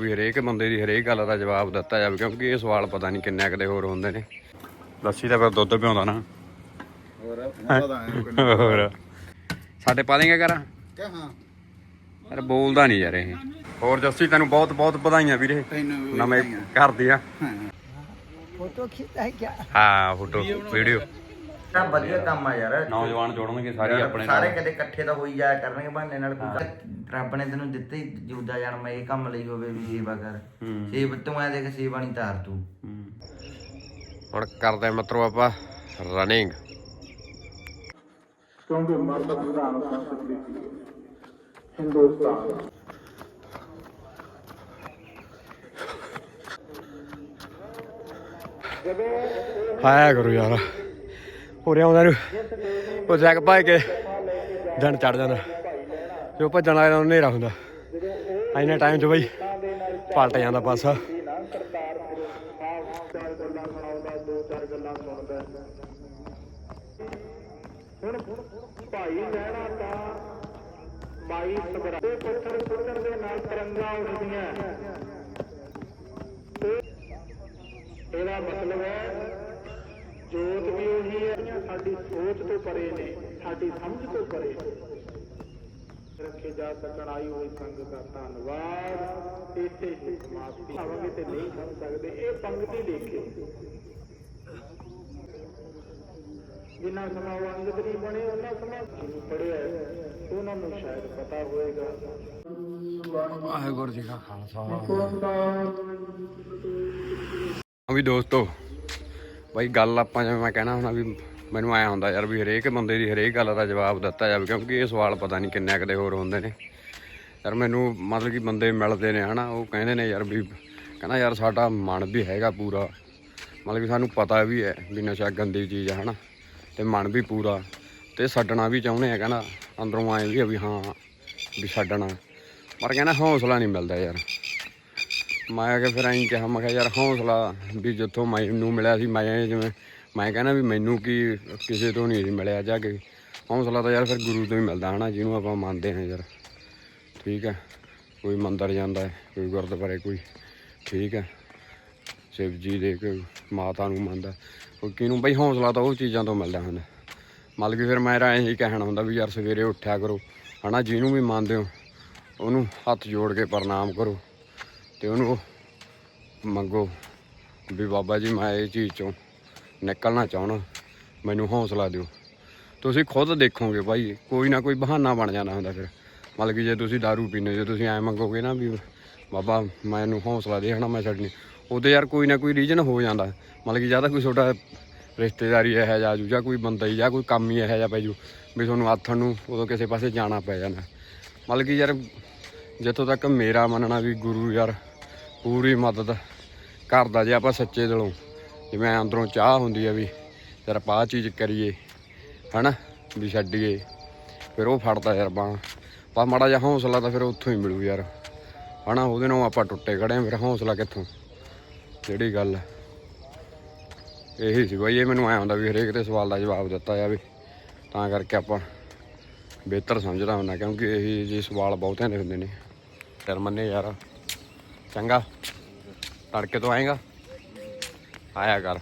ਵੀ ਹਰੇਕ ਬੰਦੇ ਦੀ ਹਰੇਕ ਗੱਲ ਦਾ ਜਵਾਬ ਦਿੱਤਾ ਜਾਵੇ ਕਿਉਂਕਿ ਇਹ ਸਵਾਲ ਪਤਾ ਨਹੀਂ ਕਿੰਨੇ ਕਦੇ ਹੋਰ ਹੁੰਦੇ ਨੇ। ਲੱਸੀ ਦਾ ਫਿਰ ਦੁੱਧ ਪਿਉਂਦਾ ਨਾ। ਹੋਰ ਸਾਡੇ ਪਾ ਦੇਂਗੇ ਕਰਾਂ ਕਿ ਹਾਂ। ਬੋਲਦਾ ਨਹੀਂ ਯਾਰ ਇਹ। ਹੋਰ ਜੱਸੀ ਤੈਨੂੰ ਬਹੁਤ ਬਹੁਤ ਵਧਾਈਆਂ ਵੀਰੇ। ਨਵੇਂ ਘਰ ਦੀਆਂ। ਫੋਟੋ ਖਿੱਚਾਈ ਕਿਆ ਹਾਂ ਫੋਟੋ ਵੀਡੀਓ। ਤਾਂ ਵਧੀਆ ਕੰਮ ਆ ਯਾਰ। ਨੌਜਵਾਨ ਜੋੜਨਗੇ ਸਾਰੇ ਆਪਣੇ ਸਾਰੇ ਕਦੇ ਇਕੱਠੇ ਤਾਂ ਹੋਈ ਜਾਇਆ ਕਰਨਗੇ ਬਹਾਨੇ ਨਾਲ ਕੋਈ ਰੱਬ ਨੇ ਤੈਨੂੰ ਦਿੱਤੇ ਹੀ ਜੂਦਾ ਜਨਮ ਇਹ ਕੰਮ ਲਈ ਹੋਵੇ ਵੀ ਸੇਵਾ ਕਰ। ਹੂੰ। ਸੇਵ ਤੂੰ ਐ ਦੇਖ ਸੇਵਾ ਨਹੀਂ ਤਾਰ ਤੂੰ। ਹੁਣ ਕਰਦੇ ਮਿੱਤਰੋ ਆਪਾਂ ਰਨਿੰਗ ਹਾਇਆ ਕਰੋ ਯਾਰ। ਉਰੇ ਆਉਂਦਾ ਨੂੰ। ਉਹ ਜੱਗ ਪਾਏ ਕੇ ਦਿਨ ਚੜ ਜਾਂਦਾ। ਜੋ ਭੱਜਣ ਲੱਗਦਾ ਉਹ ਹਨੇਰਾ ਹੁੰਦਾ। ਇੰਨੇ ਟਾਈਮ 'ਚ ਬਈ ਪਲਟ ਜਾਂਦਾ ਪਾਸਾ ਭਾਈ ਲੈਣਾ ਤਾਂ ਮਾਈ ਸਗਰਾਦੇ ਪੱਥਰ ਸੁੱਟਣ ਦੇ ਨਾਲ ਤਰੰਗਾ ਉੱਠਦੀਆਂ ਇਹਦਾ ਮਤਲਬ ਹੈ ਜੋਤ ਵੀ ਉਹੀ ਹੈ ਸਾਡੀ ਸੋਚ ਤੋਂ ਪਰੇ ਨੇ ਸਾਡੀ ਸਮਝ ਤੋਂ ਪਰੇ। ਰੱਖੇ ਜਾ ਸਕਣ ਆਈ ਹੋਈ ਸੰਗਤ ਦਾ ਧੰਨਵਾਦ। ਇੱਥੇ ਹੀ ਸਮਾਪਤੀ। ਆਵਾਂਗੇ ਤੇ ਨਹੀਂ ਸਮਝ ਸਕਦੇ ਇਹ ਪੰਕਤੀ ਦੇਖਿਓ ਜਿੰਨਾ ਸਮਾਂ ਉਹ ਅੰਗਦ ਨਹੀਂ ਬਣੇ ਉਹਨਾਂ ਸਮਾਂ ਜਿਹਨੂੰ ਪੜਿਆ ਉਹਨਾਂ ਨੂੰ ਸ਼ਾਇਦ ਪਤਾ ਹੋਏਗਾ। ਵਾਹਿਗੁਰੂ ਜੀ ਕਾ ਖਾਲਸਾ। ਵੀ ਦੋਸਤੋ ਬਾਈ ਗੱਲ ਆਪਾਂ ਜਿਵੇਂ ਮੈਂ ਕਹਿਣਾ ਹੁੰਦਾ ਵੀ ਮੈਨੂੰ ਆਇਆ ਹੁੰਦਾ ਯਾਰ ਵੀ ਹਰੇਕ ਬੰਦੇ ਦੀ ਹਰੇਕ ਗੱਲ ਦਾ ਜਵਾਬ ਦਿੱਤਾ ਜਾਵੇ, ਕਿਉਂਕਿ ਇਹ ਸਵਾਲ ਪਤਾ ਨਹੀਂ ਕਿੰਨੇ ਕਦੇ ਹੋਰ ਹੁੰਦੇ ਨੇ। ਯਾਰ ਮੈਨੂੰ ਮਤਲਬ ਕਿ ਬੰਦੇ ਮਿਲਦੇ ਨੇ ਹਨਾ, ਉਹ ਕਹਿੰਦੇ ਨੇ ਯਾਰ ਵੀ ਕਹਿੰਦਾ ਯਾਰ ਸਾਡਾ ਮਨ ਵੀ ਹੈਗਾ ਪੂਰਾ। ਮਤਲਬ ਕਿ ਸਾਨੂੰ ਪਤਾ ਵੀ ਹੈ ਵੀ ਨਸ਼ਾ ਗੰਦੀ ਚੀਜ਼ ਹੈ ਹਨਾ, ਤੇ ਮਨ ਵੀ ਪੂਰਾ। ਤੇ ਛੱਡਣਾ ਵੀ ਚਾਹੁੰਦੇ ਆ ਕਹਿੰਦਾ, ਅੰਦਰੋਂ ਆਏ ਵੀ ਆ ਵੀ ਹਾਂ, ਵੀ ਛੱਡਣਾ। ਪਰ ਕਹਿੰਦਾ ਹੌਸਲਾ ਨਹੀਂ ਮਿਲਦਾ ਯਾਰ। ਮੈਂ ਕਿ ਫਿਰ ਐਂ ਕਿਹਾ, ਮੈਂ ਕਿਹਾ ਯਾਰ ਹੌਸਲਾ ਵੀ ਜਿੱਥੋਂ ਮੈਨੂੰ ਮਿਲਿਆ ਸੀ, ਮੈਂ ਜਿਵੇਂ, ਮੈਂ ਕਹਿੰਦਾ ਵੀ ਮੈਨੂੰ ਕੀ ਕਿਸੇ ਤੋਂ ਨਹੀਂ ਮਿਲਿਆ ਜਾ ਕੇ। ਹੌਸਲਾ ਤਾਂ ਯਾਰ ਫਿਰ ਗੁਰੂ ਤੋਂ ਹੀ ਮਿਲਦਾ ਹਨਾ, ਜਿਹਨੂੰ ਆਪਾਂ ਮੰਨਦੇ ਹਾਂ ਯਾਰ। ਠੀਕ ਹੈ, ਕੋਈ ਮੰਦਰ ਜਾਂਦਾ ਹੈ, ਕੋਈ ਗੁਰਦੁਆਰੇ, ਕੋਈ, ਠੀਕ ਹੈ। ਸ਼ਿਵ ਜੀ ਦੇ ਕੋਈ ਮਾਤਾ ਨੂੰ ਮੰਨਦਾ, ਕੋਈ ਕਿਹਨੂੰ, ਬਈ ਹੌਸਲਾ ਤਾਂ ਉਹ ਚੀਜ਼ਾਂ ਤੋਂ ਮਿਲਦਾ ਹੁੰਦਾ। ਮਤਲਬ ਕਿ ਫਿਰ ਮੇਰਾ ਇਹੀ ਕਹਿਣਾ ਹੁੰਦਾ ਵੀ ਯਾਰ ਸਵੇਰੇ ਉੱਠਿਆ ਕਰੋ, ਹਨਾ, ਜਿਹਨੂੰ ਵੀ ਮੰਨਦੇ ਹੋ, ਉਹਨੂੰ ਹੱਥ ਜੋੜ ਕੇ ਪ੍ਰਣਾਮ ਕਰੋ। ਤੇ ਉਹਨੂੰ ਮੰਗੋ ਵੀ ਬਾਬਾ ਜੀ, ਮੈਂ ਇਹ ਚੀਜ਼ ਚੋਂ ਨਿਕਲਣਾ ਚਾਹਣਾ ਮੈਨੂੰ ਹੌਸਲਾ ਦਿਓ। ਤੁਸੀਂ ਖੁਦ ਦੇਖੋਗੇ ਭਾਈ, ਕੋਈ ਨਾ ਕੋਈ ਬਹਾਨਾ ਬਣ ਜਾਣਾ ਹੁੰਦਾ ਫਿਰ। ਮਤਲਬ ਕਿ ਜੇ ਤੁਸੀਂ दारू ਪੀਂਦੇ ਜੇ ਤੁਸੀਂ ਐ ਮੰਗੋਗੇ ਨਾ ਵੀ ਬਾਬਾ ਮੈਨੂੰ ਹੌਸਲਾ ਦੇ ਹਨਾ ਮੈਂ ਛੱਡਣੀ। ਉਹਦੇ ਯਾਰ ਕੋਈ ਨਾ ਕੋਈ ਰੀਜਨ ਹੋ ਜਾਂਦਾ। ਮਤਲਬ ਕਿ ਜਾਂ ਤਾਂ ਕੋਈ ਛੋਟਾ ਰਿਸ਼ਤੇਦਾਰੀ ਇਹੋ ਜਿਹਾ ਜੂ, ਜਾਂ ਕੋਈ ਬੰਦਾ ਹੀ, ਜਾਂ ਕੋਈ ਕੰਮ ਹੀ ਇਹੋ ਜਿਹਾ ਪੈ ਜੂ, ਵੀ ਤੁਹਾਨੂੰ ਆਥਣ ਨੂੰ ਉਦੋਂ ਕਿਸੇ ਪਾਸੇ ਜਾਣਾ ਪੈ ਜਾਂਦਾ ਮਤਲਬ ਕਿ ਯਾਰ, ਜਿੱਥੋਂ ਤੱਕ ਮੇਰਾ ਮੰਨਣਾ ਵੀ ਗੁਰੂ ਯਾਰ ਪੂਰੀ ਮਦਦ ਕਰਦਾ ਜੇ ਆਪਾਂ ਸੱਚੇ ਦਿਲੋਂ। ਜਿਵੇਂ ਅੰਦਰੋਂ ਚਾਹ ਹੁੰਦੀ ਆ ਵੀ ਯਾਰ ਆਪਾਂ ਆਹ ਚੀਜ਼ ਕਰੀਏ, ਹਨਾ? ਵੀ ਛੱਡੀਏ, ਫਿਰ ਉਹ ਫੜਦਾ ਯਾਰ ਬਾਂਹ। ਪਰ ਮਾੜਾ ਜਿਹਾ ਹੌਸਲਾ ਤਾਂ ਫਿਰ ਉੱਥੋਂ ਹੀ ਮਿਲੂ ਯਾਰ। ਹਨਾ? ਉਹਦੇ ਨਾਲ ਆਪਾਂ ਟੁੱਟੇ ਖੜੇ ਆਂ ਫਿਰ ਹੌਸਲਾ ਕਿੱਥੋਂ? ਜਿਹੜੀ ਗੱਲ ਇਹੀ ਸੀ ਬਈ, ਇਹ ਮੈਨੂੰ ਆਇਆ ਹੁੰਦਾ ਵੀ ਹਰੇਕ ਦੇ ਸਵਾਲ ਦਾ ਜਵਾਬ ਦਿੱਤਾ ਜਾਵੇ। ਤਾਂ ਕਰਕੇ ਆਪਾਂ ਬਿਹਤਰ ਸਮਝਦਾ ਹੁੰਦਾ, ਕਿਉਂਕਿ ਇਹੀ ਜੀ ਸਵਾਲ ਬਹੁਤਿਆਂ ਦੇ ਹੁੰਦੇ ਨੇ। ਫਿਰ ਮੰਨੇ ਯਾਰ। ਚੰਗਾ। ਤੜਕੇ ਤੋਂ ਆਏਗਾ। ਆਇਆ ਕਰ।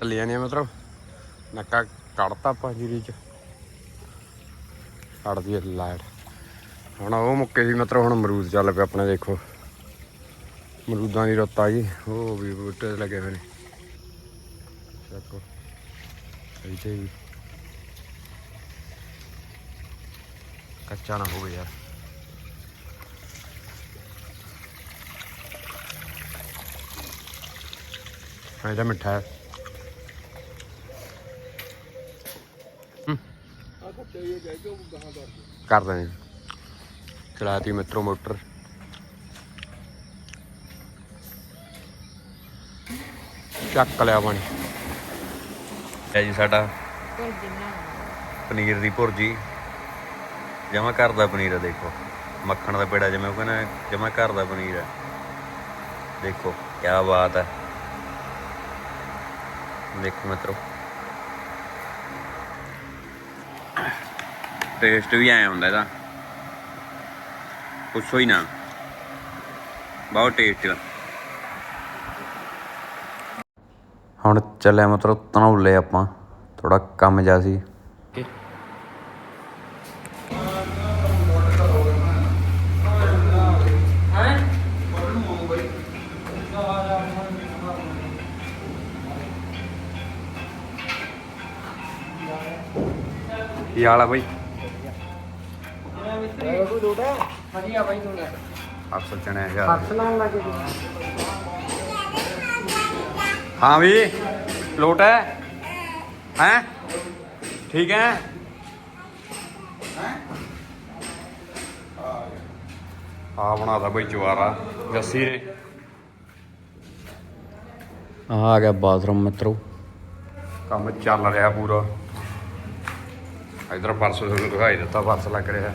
ਚੱਲੀ ਜਾਂਦੇ ਮਤਲਬ ਨੱਕਾ ਕੱਢਤਾ ਆਪਾਂ ਜੀਰੀ ਚ। ਕੱਢਦੀ ਹੈ ਲਾਈਟ। ਹੁਣ ਉਹ ਮੁੱਕੇ ਸੀ ਮਤਲਬ ਹੁਣ ਅਮਰੂਦ ਚੱਲ ਪਿਆ ਆਪਣੇ ਦੇਖੋ। ਅਮਰੂਦਾਂ ਦੀ ਰੁੱਤ ਆ ਗਈ। ਉਹ ਵੀ ਬੂਟੇ ਲੱਗੇ ਹੋਏ ਨੇ। ਚੱਕੋ। ਇੱਥੇ ਵੀ। ਕੱਚਾ ਨਾ ਹੋਵੇ ਯਾਰ। ਇਹਦਾ ਮਿੱਠਾ ਹੈ। ਕਰ ਦੇਣੇ ਚਲਾਤੀ ਮਿੱਤਰੋ ਮੋਟਰ। ਚੱਕ ਲਿਆ ਪਾਣੀ। ਇਹ ਜੀ ਸਾਡਾ ਪਨੀਰ ਦੀ ਭੁਰਜੀ। ਜਮਾ ਘਰ ਦਾ ਪਨੀਰ ਹੈ ਦੇਖੋ। ਮੱਖਣ ਦਾ ਪੇੜਾ ਜਿਵੇਂ ਉਹ ਕਹਿੰਦਾ, ਜਮਾ ਘਰ ਦਾ ਪਨੀਰ ਹੈ ਦੇਖੋ ਕੀ ਬਾਤ ਹੈ। ਦੇਖੋ ਮਿੱਤਰੋ। ਟੇਸਟ ਵੀ ਆਇਆ ਹੁੰਦਾ ਇਹਦਾ। ਪੁੱਛੋ ਹੀ ਨਾ। ਬਹੁਤ ਟੇਸਟੀ ਹੁਣ ਚੱਲਿਆ ਮਤਲਬ ਤਨੌਲੇ ਆਪਾਂ। ਥੋੜਾ ਕੰਮ ਜਾ ਸੀ। ਕੀ ਹਾਲ ਆ ਬਈ? ਵਧੀਆ ਬਾਈ ਤੂੰ ਲੈ ਅਫਸਰ ਚਣੇ ਯਾਰ ਅਸਲਾਮ ਲੱਗੇ ਹਾਂ ਵੀ ਲੋਟ ਹੈ? ਹੈ? ਠੀਕ ਹੈ? ਆ ਬਣਾਦਾ ਬਈ ਜਵਾਰਾ ਜੱਸੀ ਨੇ। ਆ ਆ ਗਿਆ ਬਾਥਰੂਮ ਮਿੱਤਰੋ। ਕੰਮ ਚੱਲ ਰਿਹਾ ਪੂਰਾ। ਇਧਰ ਪਰਸ ਤੁਹਾਨੂੰ ਦਿਖਾਈ ਦਿੱਤਾ ਪਰਸ ਲੱਗ ਰਿਹਾ।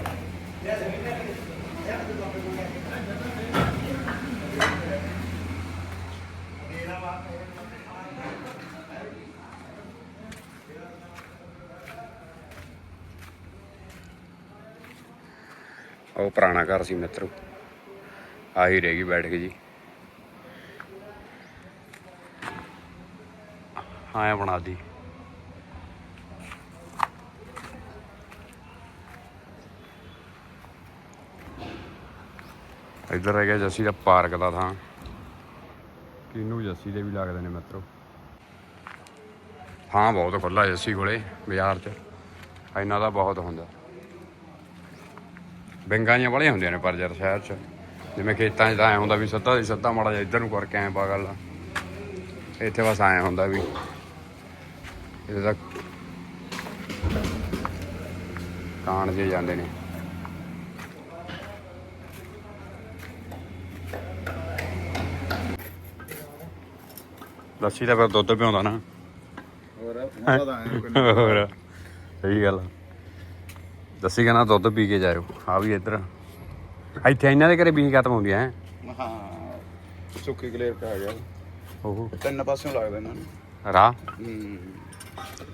ਉਹ ਪੁਰਾਣਾ ਘਰ ਸੀ ਮਿੱਤਰੋ। ਆਹੀ ਰਹਿ ਗਈ ਬੈਠ ਕੇ ਜੀ। ਹਾਂ ਬਣਾ ਦੀ ਇੱਧਰ ਰਹਿ ਗਿਆ ਜੱਸੀ ਦਾ ਪਾਰਕ ਦਾ ਥਾਂ। ਕਿਨੂੰ ਜੱਸੀ ਦੇ ਵੀ ਲੱਗਦੇ ਨੇ ਮਿੱਤਰੋ? ਥਾਂ ਬਹੁਤ ਖੁੱਲਾ ਜੱਸੀ ਕੋਲੇ, ਬਾਜ਼ਾਰ 'ਚ। ਇਹਨਾਂ ਦਾ ਬਹੁਤ ਹੁੰਦਾ। ਬੈਂਗਾਂ ਜਿਹੀਆਂ ਬੜੀਆਂ ਹੁੰਦੀਆਂ ਨੇ ਪਰ ਯਾਰ ਸ਼ਹਿਰ 'ਚ। ਜਿਵੇਂ ਖੇਤਾਂ 'ਚ ਤਾਂ ਐ ਹੁੰਦਾ ਵੀ ਸੱਤਾ ਦੀ ਸੱਤਾ ਮਾੜਾ ਜਿਹਾ ਇੱਧਰ ਨੂੰ ਕਰਕੇ ਐ ਪਾ ਗੱਲ ਇੱਥੇ ਬਸ ਐ ਹੁੰਦਾ ਵੀ ਇਹਦੇ ਤਾਂ ਕਾਣ ਜੇ ਜਾਂਦੇ ਨੇ। ਲੱਸੀ ਦਾ ਫਿਰ ਦੁੱਧ ਪਿਆਉਂਦਾ ਨਾ। ਹੋਰ ਹੋਰ ਸਹੀ ਗੱਲ। ਦੱਸੀ ਕਹਿੰਦਾ ਦੁੱਧ ਪੀ ਕੇ ਜਾਇਓ। ਆ ਵੀ ਇੱਧਰ। ਇੱਥੇ ਇਹਨਾਂ ਦੇ ਘਰੇ ਬੀਹ ਖਤਮ ਹੁੰਦੀਆਂ ਹੈ। ਹਾਂ ਸੁੱਕੀ ਕਲੇਰ ਪੈ ਗਿਆ। ਉਹ ਤਿੰਨ ਪਾਸਿਓਂ ਲੱਗਦਾ ਇਹਨਾਂ ਨੂੰ। ਰਾਹ? ਹੂੰ।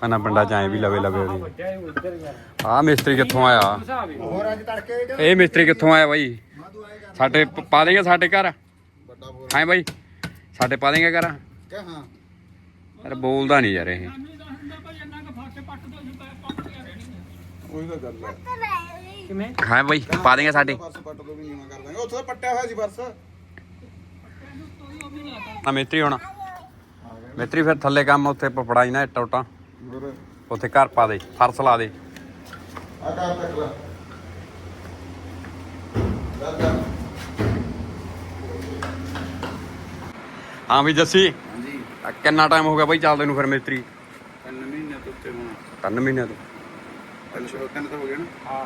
ਇਹਨਾਂ ਪਿੰਡਾਂ ਚ ਐ ਵੀ ਲਵੇ ਲਵੇ ਉਹਦੀ। ਆ। ਮਿਸਤਰੀ ਕਿੱਥੋਂ ਆਇਆ? ਹੋਰ ਅੱਜ ਤੜਕੇ ਇਹ ਮਿਸਤਰੀ ਕਿੱਥੋਂ ਆਇਆ ਬਾਈ? ਸਾਡੇ ਪ- ਪਾ ਦੇਂਗੇ ਸਾਡੇ ਘਰ। ਵੱਡਾ ਬੋਲ। ਹਾਂ ਬਾਈ? ਸਾਡੇ ਪਾ ਦੇਂਗੇ ਘਰ। ਕਿ ਹਾਂ। ਯਾਰ ਬੋਲਦਾ ਨਹੀਂ ਯਾਰ ਇਹ। ਉਹੀ ਤਾਂ ਗੱਲ ਹੈ। ਕਿਵੇਂ? ਹਾਂ ਬਾਈ ਪਾ ਦੇਂਗੇ ਸਾਡੇ। ਪਰਸ ਪੱਟ ਦੋ ਵੀ ਨੀਵਾ ਕਰ ਦਾਂਗੇ। ਉੱਥੇ ਤਾਂ ਪੱਟਿਆ ਹੋਇਆ ਸੀ ਪਰਸ। ਆ ਮਿਸਤਰੀ ਹੋਣਾ। ਮਿਸਤਰੀ ਫਿਰ ਥੱਲੇ ਕੰਮ ਉੱਥੇ ਪਪੜਾਈ ਨਾ ਟੋਟਾ ਹੋਰ? ਉੱਥੇ ਘਰ ਪਾ ਦੇ ਫਰਸ਼ ਲਾ ਦੇ। ਆ ਕਾਰ ਤੱਕ ਲਾ। ਚੱਲ। ਹਾਂ ਵੀ ਜੱਸੀ। ਹਾਂਜੀ। ਕਿੰਨਾ ਟਾਈਮ ਹੋ ਗਿਆ ਬਾਈ ਚੱਲਦੇ ਨੂੰ ਫਿਰ ਮਿਸਤਰੀ? ਤਿੰਨ ਮਹੀਨੇ ਤੋਂ ਉੱਤੇ ਹੋਣਾ। ਤਿੰਨ ਮਹੀਨਿਆਂ ਤੋਂ? ਤਿੰਨ ਸ਼ੋ ਤਿੰਨ ਤਾਂ ਹੋ ਗਏ ਨਾ? ਹਾਂ।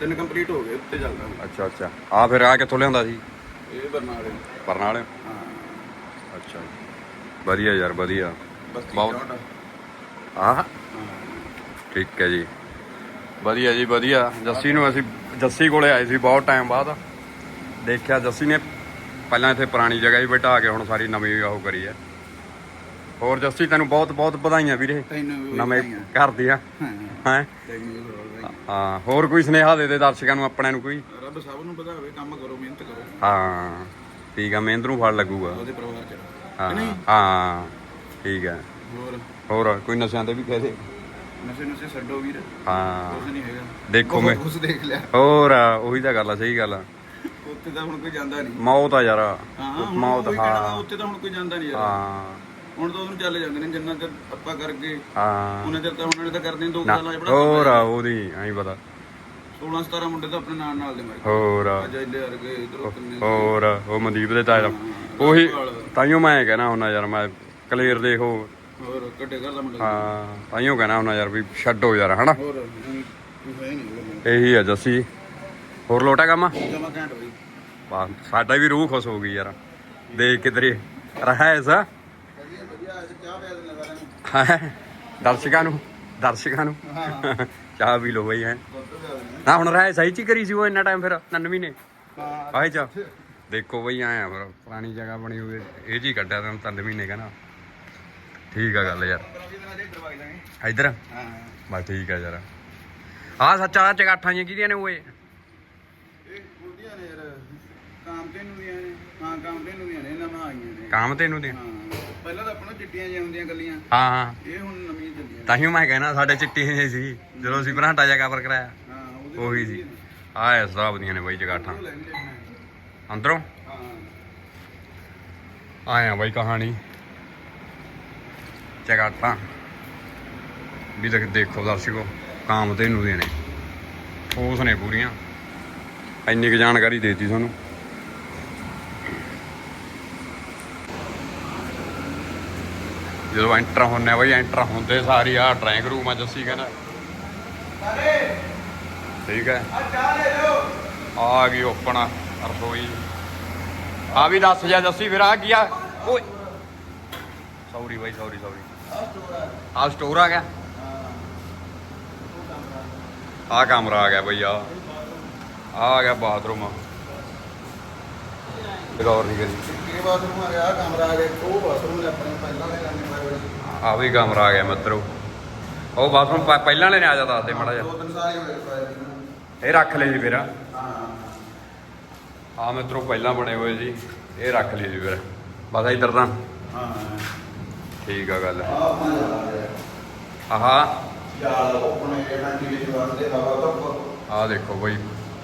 ਤਿੰਨ ਕੰਪਲੀਟ ਹੋ ਗਏ ਉੱਤੇ ਚੱਲਦਾ ਹੁਣ। ਅੱਛਾ ਅੱਛਾ। ਆ ਫਿਰ ਆ ਕਿੱਥੋਂ ਲਿਆਉਂਦਾ ਸੀ? ਇਹ ਬਰਨਾਲੇ। ਬਰਨਾਲੇ? ਹਾਂ। ਅੱਛਾ ਵਧੀਆ ਯਾਰ ਵਧੀਆ। ਬਸ ਬਹੁਤ- ਬਹੁਤ ਆਹ ਠੀਕ ਹੈ ਜੀ। ਵਧੀਆ ਜੀ ਵਧੀਆ। ਜੱਸੀ ਨੂੰ ਅਸੀਂ ਜੱਸੀ ਕੋਲੇ ਆਏ ਸੀ ਬਹੁਤ ਟਾਈਮ ਬਾਅਦ। ਦੇਖਿਆ ਜੱਸੀ ਨੇ ਪਹਿਲਾਂ ਇੱਥੇ ਪੁਰਾਣੀ ਜਗ੍ਹਾ ਹੀ ਬਿਠਾ ਕੇ ਹੁਣ ਸਾਰੀ ਨਵੀਂ ਉਹ ਕਰੀ ਹੈ ਹੋਰ ਜੱਸੀ ਤੈਨੂੰ ਬਹੁਤ ਬਹੁਤ ਵਧਾਈਆਂ ਵੀਰੇ। ਨਵੇਂ। ਘਰ ਦੀਆਂ। ਹਾਂ। ਹੈ? ਹੋਰ ਵਧਾਈਆਂ। ਹਾਂ ਹੋਰ ਕੋਈ ਸੁਨੇਹਾ ਦੇ ਦੇ ਦਰਸ਼ਕਾਂ ਨੂੰ ਆਪਣੇ ਨੂੰ ਕੋਈ? ਰੱਬ ਸਭ ਨੂੰ ਵਧਾਵੇ ਕੰਮ ਕਰੋ ਮਿਹਨਤ ਕਰੋ। ਹਾਂ ਠੀਕ ਆ ਮਿਹਨਤ ਨੂੰ ਫਲ ਲੱਗੂਗਾ। ਉਹਦੇ ਪਰਿਵਾਰ ਚ ਹਾਂ ਠੀਕ ਹੈ ਹੋਰ? ਹੋਰ ਕੋਈ ਨਸ਼ਿਆਂ ਤੇ ਵੀ ਕਹਦੇ ਨਸ਼ੇ ਨੁਸ਼ੇ ਛੱਡੋ ਵੀਰ। ਹਾਂ। ਕੁਝ ਨਹੀਂ ਹੈਗਾ। ਦੇਖੋ ਮੈਂ। ਕੁਝ ਦੇਖ ਲਿਆ। ਹੋਰ ਆ, ਉਹੀ ਤਾਂ ਗੱਲ ਆ ਸਹੀ ਗੱਲ ਆ। ਉੱਥੇ ਤਾਂ ਹੁਣ ਕੋਈ ਜਾਂਦਾ ਨਹੀਂ। ਮੌਤ ਆ ਯਾਰ। ਹਾਂ ਹੁਣ ਮੌਤ ਕਹਿਣਾ ਹਾਂ। ਉੱਥੇ ਤਾਂ ਹੁਣ ਕੋਈ ਜਾਂਦਾ ਨਹੀਂ ਯਾਰ। ਹਾਂ। ਹੁਣ ਤਾਂ ਉਹਨੂੰ ਚੱਲ ਜਾਂਦੇ ਨੇ ਜਿੰਨਾ ਚਿਰ ਆਪਾਂ ਕਰਕੇ ਹਾਂ। ਉਹਨਾਂ ਚਿਰ ਤਾਂ ਉਹਨਾਂ ਨੇ ਤਾਂ ਕਰਦੇ ਨੇ ਦੋ ਨਾ, ਸਾਲਾਂ ਹੋਰ ਆ। ਉਹਦੀ ਐਂ ਪਤਾ। 16 17 ਮੁੰਡੇ ਤਾਂ ਆਪਣੇ ਨਾਲ ਨਾਲ ਦੇ ਮਰ ਗਏ। ਹੋਰ ਆ, ਅੱਜ ਇੱਲੇ ਵਰਗੇ ਇਧਰੋਂ ਕਿੰਨੇ ਹੋਰ ਆ, ਉਹ ਮਨਦੀਪ ਦੇ ਤਾਇਆ ਉਹੀ ਤਾਈਓ ਮੈਂ ਕਹਿਣਾ ਹੁੰਦਾ ਯਾਰ ਮੈਂ ਕਲੀਅਰ ਦੇਖੋ ਹੋਰ ਕੱਟੇ ਘਰ ਦਾ ਮੁੰਡਾ। ਹਾਂ ਤਾਈਓ ਕਹਿਣਾ ਹੁੰਦਾ ਯਾਰ ਵੀ ਛੱਡੋ ਯਾਰ ਹਨਾ? ਹੋਰ ਕੋਈ ਹੈ ਨਹੀਂ। ਇਹੀ ਆ ਜੱਸੀ। ਹੋਰ ਲੋਟਾ ਕੰਮ ਜਮਾ ਘੈਂਟ ਵਾਹ ਸਾਡਾ ਵੀ ਰੂਹ ਖੁਸ਼ ਹੋ ਗਈ ਯਾਰ। ਦੇਖ ਕਿਧਰੇ ਰਹਾ ਐਸਾ? ਦਰਸ਼ਕਾਂ ਨੂੰ ਦਰਸ਼ਕਾਂ ਨੂੰ। ਚਾਹ ਵੀ ਲੋ ਬਈ ਹੈ। ਨਾ ਹੁਣ ਰਹਿ ਸਹੀ ਚ ਕਰੀ ਸੀ ਉਹ ਇੰਨਾ ਟਾਈਮ ਫਿਰ ਤਿੰਨ ਮਹੀਨੇ। ਹਾਂ। ਆਏ ਚਾ ਦੇਖੋ ਬਈ ਆਇਆ ਫਿਰ ਪੁਰਾਣੀ ਜਗ੍ਹਾ ਬਣੀ ਹੋਵੇ ਇਹ ਜੀ ਕੱਢਿਆ ਤਾਂ ਤਿੰਨ ਮਹੀਨੇ ਕਹਿੰਦਾ। ਠੀਕ ਆ ਗੱਲ ਯਾਰ। ਇੱਧਰ? ਹਾਂ ਬਸ ਠੀਕ ਆ ਯਾਰ। ਆ ਸੱਚਾ ਚਗਾਠਾਂ ਜਿਹੀਆਂ ਕਿਹਦੀਆਂ ਨੇ ਓਏ ਇਹ? ਕੁੜੀਆਂ ਨੇ ਯਾਰ। ਕਾਮਤੇ ਨੂੰ ਦੀਆਂ ਨੇ ਹਾਂ ਕਾਮਤੇ ਨੂੰ ਦੀਆਂ ਨੇ ਨਵਾਂ ਆਈਆਂ ਨੇ। ਕੰਮ ਤੈਨੂੰ ਦੇ ਹਾਂ ਪਹਿਲਾਂ ਤਾਂ ਆਪਣਾ ਚਿੱਟੀਆਂ ਜਿਹੀਆਂ ਹੁੰਦੀਆਂ ਗੱਲੀਆਂ ਹਾਂ ਹਾਂ। ਇਹ ਹੁਣ ਨਵੀਆਂ ਚੱਲੀਆਂ ਤਾਂ ਹੀ ਮੈਂ ਕਹਿਣਾ ਸਾਡੇ ਚਿੱਟੀ ਜਿਹੀ ਸੀ। ਜਦੋਂ ਅਸੀਂ ਭਰਾਟਾ ਜਾ ਕਵਰ ਕਰਾਇਆ ਹਾਂ ਉਹਦੇ ਉਹੀ ਜੀ ਆਹ ਇਸ ਹਿਸਾਬ ਦੀਆਂ ਨੇ ਬਾਈ ਜਗਾਠਾਂ। ਅੰਦਰੋਂ ਹਾਂ। ਆਇਆ ਬਾਈ ਕਹਾਣੀ। ਜਗਾਠਾਂ। ਵੀ ਦੇਖ ਦੇਖੋ ਦਰਸ਼ਕੋ ਕਾਮ ਤੇ ਨੂੰ ਦੇ ਨੇ। ਠੋਸ ਨੇ ਪੂਰੀਆਂ। ਇੰਨੀ ਕੁ ਜਾਣਕਾਰੀ ਦੇਤੀ ਤੁਹਾਨੂੰ ਜਦੋਂ ਐਂਟਰ ਹੁੰਨੇ ਬਾਈ ਐਂਟਰ ਹੁੰਦੇ ਸਾਰੀ ਆ ਡਰਾਇੰਗ ਰੂਮ ਆ ਜੱਸੀ ਕਹਿੰਦਾ। ਠੀਕ ਹੈ। ਆ ਗਈ ਓਪਨ ਰਸੋਈ। ਆ ਵੀ ਦੱਸ ਜਾ ਜੱਸੀ ਫਿਰ ਆ ਕੀ ਆ? ਓਏ। ਸੌਰੀ ਬਾਈ ਸੌਰੀ ਸੌਰੀ ਆ ਸਟੋਰ ਆ ਗਿਆ। ਆ ਕਮਰਾ ਆ ਗਿਆ ਬਈ ਆ। ਆ ਗਿਆ ਬਾਥਰੂਮ। ਗੌਰ ਨਹੀਂ ਕਰੀ। ਇਹ ਬਾਥਰੂਮ ਆ ਗਿਆ ਆਹ ਕਮਰਾ ਆ ਗਿਆ ਉਹ ਬਾਥਰੂਮ ਨੇ ਆਪਣੇ ਪਹਿਲਾਂ ਹੋਏ ਸੀ। ਆ ਵੀ ਕਮਰਾ ਆ ਗਿਆ ਮਿੱਤਰੋ। ਉਹ ਬਾਥਰੂਮ ਪ- ਪਹਿਲਾਂ ਵਾਲੇ ਨੇ ਆ ਜਾ ਦੱਸ ਦੇ ਮਾੜਾ ਦੋ ਜਿਹਾ। ਤਿੰਨ ਸਾਲ ਹੀ ਹੋਏ ਪਾਏ ਸੀ ਇਹਨਾਂ ਇਹ ਰੱਖ ਲਈ ਜੀ ਫਿਰ। ਹਾਂ। ਆ ਮਿੱਤਰੋ ਪਹਿਲਾਂ ਬਣੇ ਹੋਏ ਜੀ। ਇਹ ਰੱਖ ਲਈ ਜੀ ਫਿਰ। ਬਸ ਇੱਧਰ ਤਾਂ। ਹਾਂ। ਠੀਕ ਆ ਗੱਲ। ਆਹ ਆਪਣਾ ਜਾਲ ਆ ਗਿਆ। ਆਹਾ। ਜਾਲ ਆਪਣੇ ਵੈਂਟੀਲੇਸ਼ਨ ਵਾਸਤੇ ਹਵਾ ਧੁੱਪ। ਆ ਦੇਖੋ ਬਈ।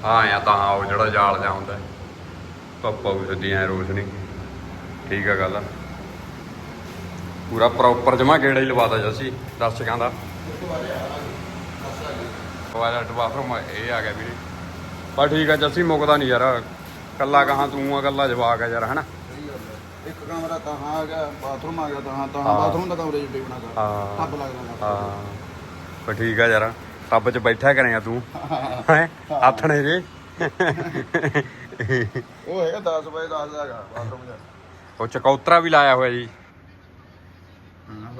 ਆ ਆਇਆ ਤਾਂ ਉਹ ਜਿਹੜਾ ਜਾਲ ਜਾ ਹੁੰਦਾ। ਪੱਪਾ ਵੀ ਸਿੱਧੀ ਐ ਰੋਸ਼ਨੀ। ਠੀਕ ਆ ਗੱਲ। ਪੂਰਾ ਪ੍ਰੋਪਰ ਜਮਾ ਗੇੜਾ ਹੀ ਲਵਾਤਾ ਜੱਸੀ ਦਰਸ਼ਕਾਂ ਦਾ। ਟਾਇਲਟ ਬਾਥਰੂਮ ਇਹ ਆ ਗਿਆ ਵੀਰੇ। ਪਰ ਠੀਕ ਆ ਜੱਸੀ ਮੁੱਕਦਾ ਨਹੀਂ ਯਾਰ। ਕੱਲਾ ਕਹਾਂ ਤੂੰ ਆ ਕੱਲਾ ਜਵਾਕ ਆ ਯਾਰ ਹਨਾ। ਇੱਕ ਕਮਰਾ ਤਾਂ ਆ ਗਿਆ ਬਾਥਰੂਮ ਆ ਗਿਆ ਤਾਂ ਤਾਂ। ਬਾਥਰੂਮ ਦਾ ਕਮਰੇ ਜਿੱਡੇ ਬਣਾਤਾ ਹਾਂ। ਟੱਬ ਲੱਗਦਾ ਹਾਂ। ਪਰ ਠੀਕ ਆ ਯਾਰ ਟੱਬ 'ਚ ਬੈਠਾ ਕਰੇਗਾ ਤੂੰ। ਹੈ। ਆਥਣੇ ਜੇ। ਉਹ ਹੈਗਾ 10 ਬਾਏ 10 ਦਾ ਹੈਗਾ ਬਾਥਰੂਮ ਦਾ ਉਹ ਚਕੌਤਰਾ ਵੀ ਲਾਇਆ ਹੋਇਆ ਜੀ।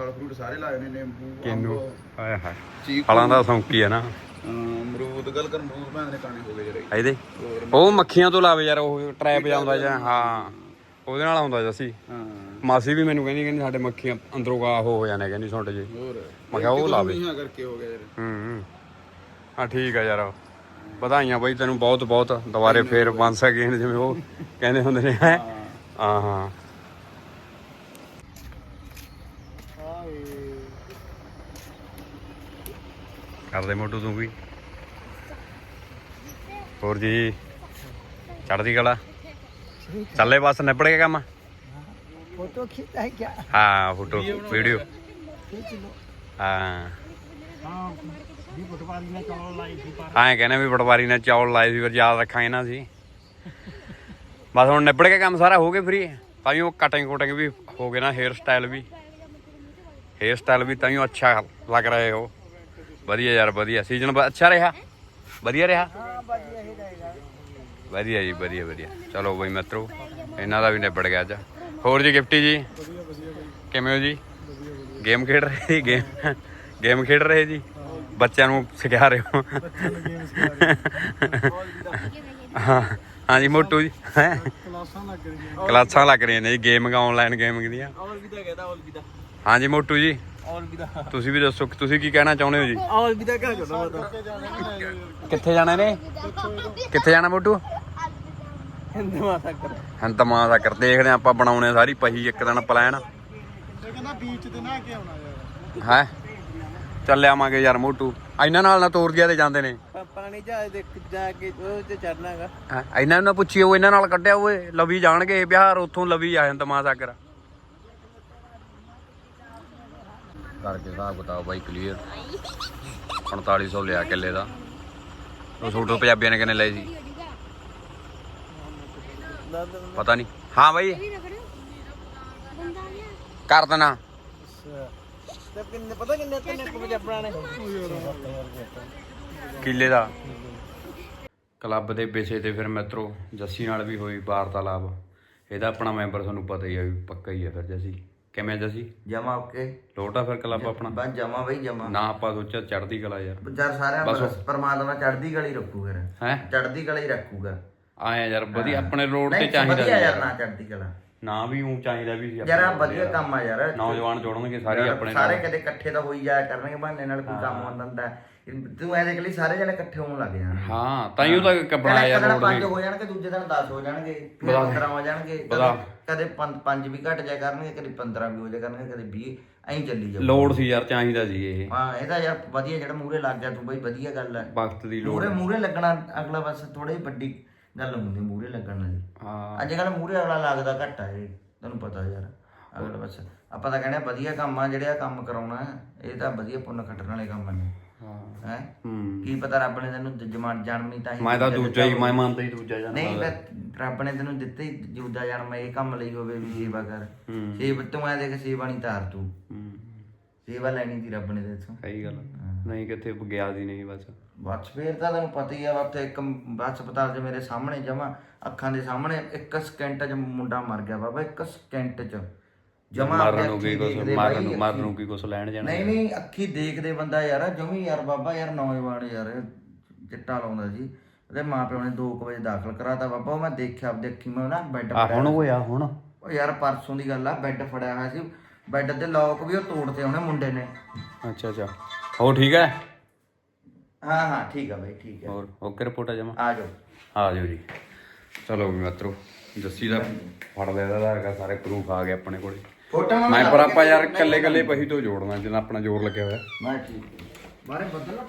ਫਲ ਫਰੂਟ ਸਾਰੇ ਲਾਏ ਨੇ ਨਿੰਬੂ ਕਿੰਨੂ? ਅੰਬ, ਹਾਏ। ਚੀਕੂ, ਫਲਾਂ ਦਾ ਸੌਂਕੀ ਹੈ ਨਾ। ਹਾਂ, ਅਮਰੂਦ ਗੱਲ ਕਰ ਅਮਰੂਦ ਭੈਣ ਦੇ ਕਾਣੇ ਹੋ ਗਏ ਜਿਹੜੇ। ਇਹਦੇ ਉਹ ਮੱਖੀਆਂ ਤੋਂ ਲਾਵੇ ਯਾਰ ਉਹ ਟ੍ਰੈਪ ਜਾਂਦਾ ਜਾਂ ਹਾਂ ਉਹਦੇ ਨਾਲ ਆਉਂਦਾ ਜੱਸੀ। ਹਾਂ। ਮਾਸੀ ਵੀ ਮੈਨੂੰ ਕਹਿੰਦੀ ਕਹਿੰਦੀ ਸਾਡੇ ਮੱਖੀਆਂ ਅੰਦਰੋਂ ਗਾਹ ਹੋ ਜਾਂਦੇ ਕਹਿੰਦੀ ਸੁੰਡ ਜੇ। ਹੋਰ। ਮੈਂ ਕਿਹਾ ਉਹ ਲਾਵੇ। ਮੀਂਹਾਂ ਕਰਕੇ ਹੋ ਗਿਆ ਯਾਰ। ਹੂੰ ਹਾਂ। ਠੀਕ ਆ ਯਾਰ। ਵਧਾਈਆਂ ਬਾਈ ਤੈਨੂੰ ਬਹੁਤ ਬਹੁਤ ਦੁਬਾਰੇ ਫੇਰ ਬਣ ਸਕੇ ਜਿਵੇਂ ਉਹ ਕਹਿੰਦੇ ਹੁੰਦੇ ਨੇ ਹੈ ਹਾਂ। ਕਰਦੇ ਮੋਟੂ ਤੂੰ ਵੀ। ਹੋਰ ਜੀ ਚੜਦੀ ਕਲਾ? ਚੱਲੇ ਬਸ ਨਿਪੜ ਕੇ ਕੰਮ? ਫੋਟੋ ਖਿੱਚਦਾ ਹੈ ਕੀ ਹਾਂ ਫੋਟੋ ਵੀਡੀਓ। ਹਾਂ। ਹਾਂ ਕਹਿੰਦੇ ਵੀ ਪਟਵਾਰੀ ਨੇ ਚੌਲ ਲਾਏ ਸੀ ਫਿਰ ਯਾਦ ਰੱਖਾਂ ਇਹਨਾਂ ਸੀ ਬਸ ਹੁਣ ਨਿਪੜ ਕੇ ਕੰਮ ਸਾਰਾ ਹੋ ਗਿਆ ਫਰੀ ਤਾਂ ਉਹ ਕਟਿੰਗ ਕੋਟਿੰਗ ਵੀ ਹੋ ਗਏ ਨਾ ਹੇਅਰ ਸਟਾਈਲ ਵੀ। ਹੇਅਰ ਸਟਾਈਲ ਵੀ ਤਾਂ ਹੀ ਅੱਛਾ ਲੱਗ ਰਿਹਾ ਹੈ ਉਹ। ਵਧੀਆ ਯਾਰ ਵਧੀਆ। ਸੀਜ਼ਨ ਅੱਛਾ ਰਿਹਾ? ਵਧੀਆ ਰਿਹਾ? ਹਾਂ ਵਧੀਆ ਹੀ ਰਹੇਗਾ ਵਧੀਆ ਜੀ ਵਧੀਆ ਵਧੀਆ। ਚਲੋ ਬਈ ਮਿੱਤਰੋ ਇਹਨਾਂ ਦਾ ਵੀ ਨਿਬੜ ਗਿਆ ਅੱਜ। ਹੋਰ ਜੀ ਗਿਫਟੀ ਜੀ? ਕਿਵੇਂ ਹੋ ਜੀ? ਗੇਮ ਖੇਡ ਰਹੇ ਜੀ? ਗੇਮ ਗੇਮ ਖੇਡ ਰਹੇ ਜੀ? ਬੱਚਿਆਂ ਨੂੰ ਸਿਖਾ ਰਹੇ ਹੋ? ਹਾਂ। ਹਾਂ ਜੀ ਮੋਟੂ ਜੀ। ਕਲਾਸਾਂ ਲੱਗ ਰਹੀਆਂ। ਨੇ ਜੀ ਗੇਮ ਆਨਲਾਈਨ ਗੇਮਿੰਗ ਦੀਆਂ। ਔਲਵਿਦਾ। ਹਾਂ ਜੀ ਮੋਟੂ ਜੀ। ਤੁਸੀਂ ਵੀ ਦੱਸੋ ਤੁਸੀਂ ਕੀ ਕਹਿਣਾ ਚਾਹੁੰਦੇ ਹੋ ਜੀ? ਆਲਵੀ ਦਾ ਘਰ ਛੱਡੋ ਕਿੱਥੇ ਜਾਣਾ ਨੇ? ਕਿੱਥੇ ਜਾਣਾ ਮੋਟੂ? ਹਿੰਦਮਾ ਸਾਕਰ ਹਿੰਦਮਾ ਸਾਕਰ ਦੇਖਦੇ ਆਪਾਂ ਬਣਾਉਣੇ ਸਾਰੀ ਪਹੀ ਇੱਕ ਦਿਨ ਪਲਾਨ ਯਾਰ। ਹੈ? ਚੱਲ ਆਵਾਂਗੇ ਯਾਰ ਮੋਟੂ। ਇਹਨਾਂ ਨਾਲ ਨਾ ਤੋਰ ਗਿਆ ਤੇ ਜਾਂਦੇ ਨੇ। ਪਾਪਾ ਨਹੀਂ ਜਾ ਦੇ ਜਾ ਕੇ ਉਹ ਤੇ ਚੜਨਾਗਾ ਇਹਨਾਂ ਨੂੰ ਨਾ ਪੁੱਛੀਓ ਇਹਨਾਂ ਨਾਲ ਕੱਢਿਆ ਓਏ ਲਵੀ ਜਾਣਗੇ ਬਿਹਾਰ ਉੱਥੋਂ ਲਵੀ ਆ ਹਿੰਦਮਾ ਸਾਕਰ ਕਰਕੇ ਹਿਸਾਬ ਕਿਤਾਬ ਬਾਈ ਕਲੀਅਰ 4500 ਲਿਆ ਕਿੱਲੇ ਦਾ। ਉਹ ਸੂਟ ਪੰਜਾਬੀਆਂ ਨੇ ਕਿੰਨੇ ਲਏ ਸੀ? ਪਤਾ ਨਹੀਂ। ਹਾਂ ਬਾਈ। ਕਰ ਦੇਣਾ। ਤੇ ਕਿੱਲੇ ਦਾ। ਕਲੱਬ ਦੇ ਵਿਸ਼ੇ ਤੇ ਫਿਰ ਮਿੱਤਰੋ, ਜੱਸੀ ਨਾਲ ਵੀ ਹੋਈ ਵਾਰਤਾਲਾਪ। ਇਹਦਾ ਆਪਣਾ ਮੈਂਬਰ ਤੁਹਾਨੂੰ ਪਤਾ ਹੀ ਹੈ ਵੀ ਪੱਕਾ ਹੀ ਹੈ ਫਿਰ ਜੱਸੀ। ਕਿਵੇਂ ਜੱਸੀ? ਜਮਾ ਓਕੇ। ਲੋਟਾ ਫਿਰ ਕਲੱਬ ਆਪਣਾ? ਬਸ ਜਮਾ ਬਈ ਜਮਾ। ਨਾ ਆਪਾਂ ਸੋਚਿਆ ਚੜਦੀ ਕਲਾ ਯਾਰ। ਵਿਚਾਰ ਸਾਰਿਆਂ ਪਰਮਾਤਮਾ ਚੜ੍ਹਦੀ ਕਲੀ ਰੱਖੂ ਫਿਰ। ਹੈ? ਚੜ੍ਹਦੀ ਕਲਾ ਹੀ ਰੱਖੂਗਾ। ਆਇਆ ਯਾਰ ਵਧੀਆ ਆਪਣੇ ਰੋਡ ਤੇ ਚਾਹੀਦਾ ਵਧੀਆ ਯਾਰ। ਯਾਰ। ਨਾ ਚੜ੍ਹਦੀ ਕਲਾ। ਨਾ ਵੀ ਉਹ ਚਾਹੀਦਾ ਵੀ ਯਾਰ ਵਧੀਆ ਕੰਮ ਆ ਯਾਰ। ਨੌਜਵਾਨ ਜੋੜਨਗੇ ਸਾਰੇ ਯਾਰ ਆਪਣੇ ਸਾਰੇ। ਕਦੇ ਇਕੱਠੇ ਤਾਂ ਹੋਈ ਜਾਇਆ ਕਰਨਗੇ ਬਹਾਨੇ ਨਾਲ ਕੋਈ ਕੰਮ ਹੁੰਦਾ ਹੁੰਦਾ। ਤੂੰ ਐ ਦੇਖ ਲਈ ਸਾਰੇ ਜਣੇ ਇਕੱਠੇ ਹੋਣ ਲੱਗ ਜਾਣ। ਹਾਂ ਤਾਂ ਹੀ ਉਹ ਤਾਂ ਕੱਪੜਾ ਯਾਰ ਦਿਨ ਪੰਜ ਹੋ ਜਾਣਗੇ ਦੂਜੇ ਦਿਨ 10 ਹੋ ਜਾਣਗੇ ਫਿਰ ਬਤਾ। 15 ਹੋ ਜਾਣਗੇ। ਕਦੇ- ਕਦੇ 5 ਵੀ ਘਟ ਜਾਇਆ ਕਰਨਗੇ ਕਦੇ 15 ਵੀ ਹੋ ਜਾਇਆ ਕਰਨਗੇ ਕਦੇ 20 ਐਂ ਚੱਲੀ ਜਾਊ। ਲੋਡ ਸੀ ਯਾਰ ਚਾਹੀਦਾ ਸੀ ਇਹ। ਹਾਂ ਇਹਦਾ ਯਾਰ ਵਧੀਆ ਜਿਹੜਾ ਮੂਰੇ ਲੱਗ ਗਿਆ ਤੂੰ ਬਈ ਵਧੀਆ ਗੱਲ ਹੈ ਵਕਤ ਦੀ ਲੋੜ ਮੂਰੇ ਮੂਰੇ ਲੱਗਣਾ ਅਗਲਾ ਬਸ ਥੋੜੀ ਵੱਡੀ ਗੱਲ ਹੁੰਦੀ ਮੂਰੇ ਲੱਗਣ ਨਾਲ ਹਾਂ। ਅੱਜ ਕੱਲ ਮੂਰੇ ਅਗਲਾ ਲੱਗਦਾ ਘੱਟ ਆ ਇਹ ਤੁਹਾਨੂੰ ਪਤਾ ਯਾਰ। ਅਗਲਾ ਬਸ ਆਪਾਂ ਤਾਂ ਕਹਿੰਦੇ ਵਧੀਆ ਕੰਮ ਆ ਜਿਹੜੇ ਕੰਮ ਕਰਾਉਣਾ ਇਹ ਤਾਂ ਵਧੀਆ ਪੁੰਨ ਖੱਟਣ ਵਾਲੇ ਕੰਮ ਨੇ ਹਾਂ? ਕੀ ਪਤਾ ਰੱਬ ਨੇ ਤੈਨੂੰ ਜਮਾਨ ਜਨਮੀ ਤਾਂ ਹੀ ਮੈਂ ਤਾਂ ਦੂਜਾ ਹੀ। ਮੈਂ ਮੰਨਦਾ ਹੀ ਦੂਜਾ ਜਾਣਾ ਨਹੀਂ ਮੈਂ ਰੱਬ ਨੇ ਤੈਨੂੰ ਦਿੱਤੇ ਹੀ ਜੂਦਾ ਜਨਮ ਇਹ ਕੰਮ ਲਈ ਹੋਵੇ ਵੀ ਸੇਵਾ ਕਰ। ਸੇਵ ਤੂੰ ਐ ਦੇਖ ਸੇਵਾ ਨਹੀਂ ਤਾਰ ਤੂੰ। ਸੇਵਾ ਲੈਣੀ ਸੀ ਰੱਬ ਨੇ ਤੇਥੋਂ। ਸਹੀ ਗੱਲ ਨਹੀਂ ਕਿੱਥੇ ਗਿਆ ਦੀ ਨਹੀਂ ਬਸ। ਬਸ ਫੇਰ ਤਾਂ ਤੈਨੂੰ ਪਤਾ ਹੀ ਆ ਉੱਥੇ ਇੱਕ ਹਸਪਤਾਲ 'ਚ ਮੇਰੇ ਸਾਹਮਣੇ ਜਮਾ ਅੱਖਾਂ ਦੇ ਸਾਹਮਣੇ ਇੱਕ ਸਕਿੰਟ 'ਚ ਮੁੰਡਾ ਮਰ ਗਿਆ ਬਾਬਾ ਇੱਕ ਸਕਿੰਟ 'ਚ। ਜਮਾ ਮਾਰਨ ਨੂੰ ਕੀ ਕੁਛ ਮਾਰਨ ਨੂੰ ਮਾਰਨ ਨੂੰ ਕੀ ਕੁਛ ਲੈਣ ਜਾਣਾ ਨਹੀਂ ਨਹੀਂ ਅੱਖੀ ਦੇਖਦੇ ਬੰਦਾ ਯਾਰ ਜਮੀ ਯਾਰ ਬਾਬਾ ਯਾਰ ਨੌਜਵਾਨ ਯਾਰ ਚਿੱਟਾ ਲਾਉਂਦਾ ਸੀ। ਉਹਦੇ ਮਾਪਿਓ ਨੇ 2 ਵਜੇ ਦਾਖਲ ਕਰਾਤਾ ਬਾਬਾ ਉਹ ਮੈਂ ਦੇਖਿਆ ਆਪ ਦੇਖੀ ਮੈਂ ਨਾ ਬੈੱਡ ਆ ਹੁਣ ਹੋਇਆ ਹੁਣ? ਉਹ ਯਾਰ ਪਰਸੋਂ ਦੀ ਗੱਲ ਆ ਬੈੱਡ ਫੜਿਆ ਹੋਇਆ ਸੀ। ਬੈੱਡ ਦੇ ਲੋਕ ਵੀ ਉਹ ਤੋੜਤੇ ਉਹਨੇ ਮੁੰਡੇ ਨੇ। ਅੱਛਾ ਅੱਛਾ। ਹੋ ਠੀਕ ਹੈ? ਹਾਂ ਹਾਂ ਠੀਕ ਆ ਬਾਈ ਠੀਕ ਆ। ਹੋਰ ਓਕੇ ਰਿਪੋਰਟ ਆ ਜਮਾ? ਆ ਜਾਓ। ਆ ਜਾਓ ਜੀ। ਚਲੋ ਵੀ ਮਿੱਤਰੋ ਜੱਸੀ ਦਾ ਫੜ ਲਿਆ ਦਾ ਹੈਗਾ ਸਾਰੇ ਪ੍ਰੂਫ ਆ ਗਏ ਆਪਣੇ ਕੋਲੇ। ਫੋਟੋ ਮੈਂ ਪਰ ਆਪਾਂ ਯਾਰ ਕੱਲੇ ਕੱਲੇ ਪਹੀ ਤੋਂ ਜੋੜਨਾ ਜਿੰਨਾ ਆਪਣਾ ਜ਼ੋਰ ਲੱਗਿਆ ਹੋਇਆ। ਮੈਂ ਠੀਕ। ਬਾਰੇ ਬਦਲਣਾ